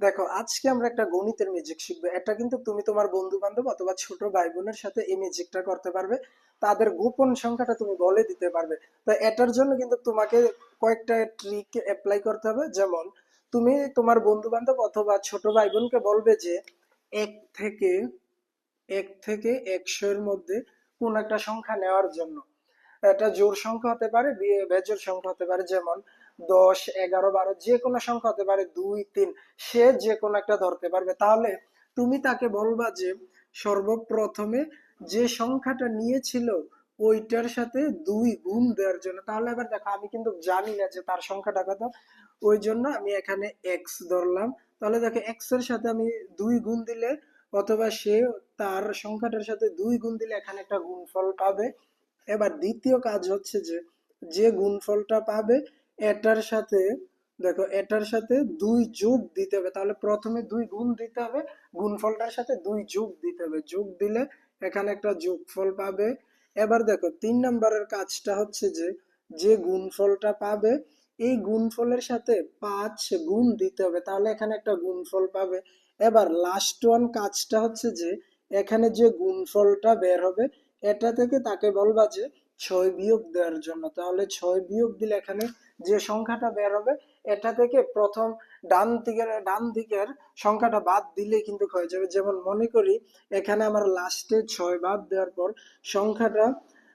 দেখো, আজকে আমরা একটা গণিতের ম্যাজিক শিখব। এটা কিন্তু তুমি তোমার বন্ধু বান্ধব অথবা ছোট ভাই বোনের সাথে এই ম্যাজিকটা করতে পারবে। তাদের গোপন সংখ্যাটা তুমি বলে দিতে পারবে। তো এটার জন্য কিন্তু তোমাকে কয়েকটা ট্রিক অ্যাপ্লাই করতে হবে। যেমন, তুমি তোমার বন্ধু বান্ধব অথবা ছোট ভাই বোনকে বলবে যে, এক থেকে এক থেকে একশো এর মধ্যে কোন একটা সংখ্যা নেওয়ার জন্য। এটা জোর সংখ্যা হতে পারে, বি- বেজোড় সংখ্যা হতে পারে। যেমন দশ, এগারো, বারো, যে কোনো সংখ্যা হতে পারে দুই, তিন, সে যে কোনো একটা ধরতে পারবে। তাহলে তুমি তাকে বলবা যে সর্বপ্রথমে যে সংখ্যাটা নিয়েছিল ওইটার সাথে দুই গুণ দেওয়ার জন্য। তাহলে এবার দেখো, আমি কিন্তু জানি না যে তার সংখ্যাটা কত। ওই জন্য আমি এখানে এক্স ধরলাম। তাহলে দেখো এক্সের সাথে আমি দুই গুণ দিলে অথবা সে তার সংখ্যাটার সাথে দুই গুণ দিলে এখানে একটা গুণফল পাবে। এবার দ্বিতীয় কাজ হচ্ছে যে যে গুণফলটা পাবে এটার সাথে, দেখো, এটার সাথে দুই যোগ দিতে হবে। তাহলে প্রথমে দুই গুণ দিতে হবে, গুণফলটার সাথে দুই যোগ দিতে হবে। যোগ দিলে এখানে একটা যোগফল পাবে। এবার দেখো, তিন নম্বরের কাজটা হচ্ছে যে যে গুণফলটা পাবে, এই গুণফলের সাথে পাঁচ গুণ দিতে হবে। তাহলে এখানে একটা গুণফল পাবে। এবার লাস্ট ওয়ান কাজটা হচ্ছে যে, এখানে যে গুণফলটা বের হবে, এটা থেকে তাকে বলবা যে ছয় বিয়োগ দেওয়ার জন্য। তাহলে ছয় বিয়োগ দিলে এখানে যে সংখ্যাটা বের হবে, এটা থেকে প্রথম ডান দিকের ডান দিকের সংখ্যাটা বাদ দিলেই কিন্তু হয়ে যাবে। যেমন মনে করি, এখানে আমার লাস্টে ছয় বাদ দেওয়ার পর সংখ্যাটা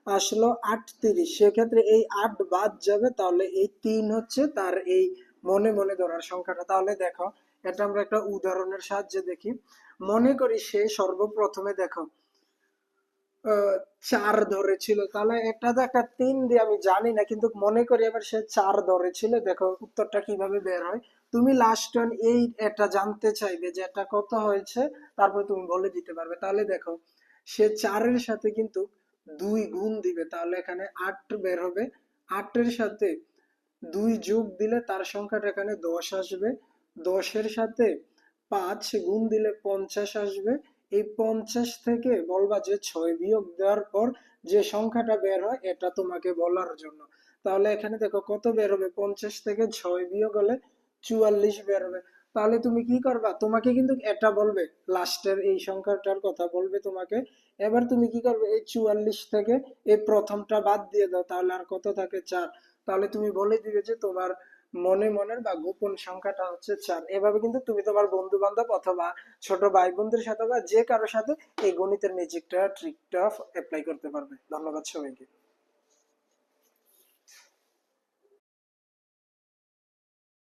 আসলো আটত্রিশ। সেক্ষেত্রে এই আট বাদ যাবে, তাহলে এই তিন হচ্ছে তার এই মনে মনে ধরার সংখ্যাটা। তাহলে দেখো, এটা আমরা একটা উদাহরণের সাহায্যে দেখি। মনে করি সে সর্বপ্রথমে দেখো চার ধরেছিল। তাহলে এটা তো একটা তিন দিয়ে আমি জানি না, কিন্তু মনে করি এবার সে চার ধরেছিল। দেখো উত্তরটা কীভাবে বের হয়। তুমি লাস্ট ওয়ান এই এটা জানতে চাইবে যে এটা কত হয়েছে, তারপর তুমি বলে দিতে পারবে। তাহলে দেখো, সে চারের সাথে কিন্তু দুই গুণ দিবে। তাহলে এখানে আট বের হবে। আটের সাথে দুই যোগ দিলে তার সংখ্যাটা এখানে দশ আসবে। দশের সাথে পাঁচ গুণ দিলে পঞ্চাশ আসবে। এই পঞ্চাশ থেকে বলবা যে ছয় বিয়োগ দেওয়ার পর যে সংখ্যাটা বের হয়, এটা তোমাকে বলার জন্য। তাহলে এখানে দেখো কত বের হবে? পঞ্চাশ থেকে ছয় বিয়োগ হলে চুয়াল্লিশ বের হবে। তাহলে তুমি কি করবা? তোমাকে কিন্তু এটা বলবে, লাস্টের এই সংখ্যাটার কথা বলবে তোমাকে। এবার তুমি কি করবে? এই চুয়াল্লিশ থেকে এই প্রথমটা বাদ দিয়ে দাও, তাহলে আর কত থাকে? চার। তাহলে তুমি বলে দিবে যে তোমার মনে মনের বা গোপন সংখ্যাটা হচ্ছে চার। এভাবে কিন্তু তুমি তোমার বন্ধু বান্ধব অথবা ছোট ভাই বোনদের সাথে বা যে কারোর সাথে এই গণিতের ম্যাজিকটা ট্রিকটা অ্যাপ্লাই করতে পারবে। ধন্যবাদ সবাইকে।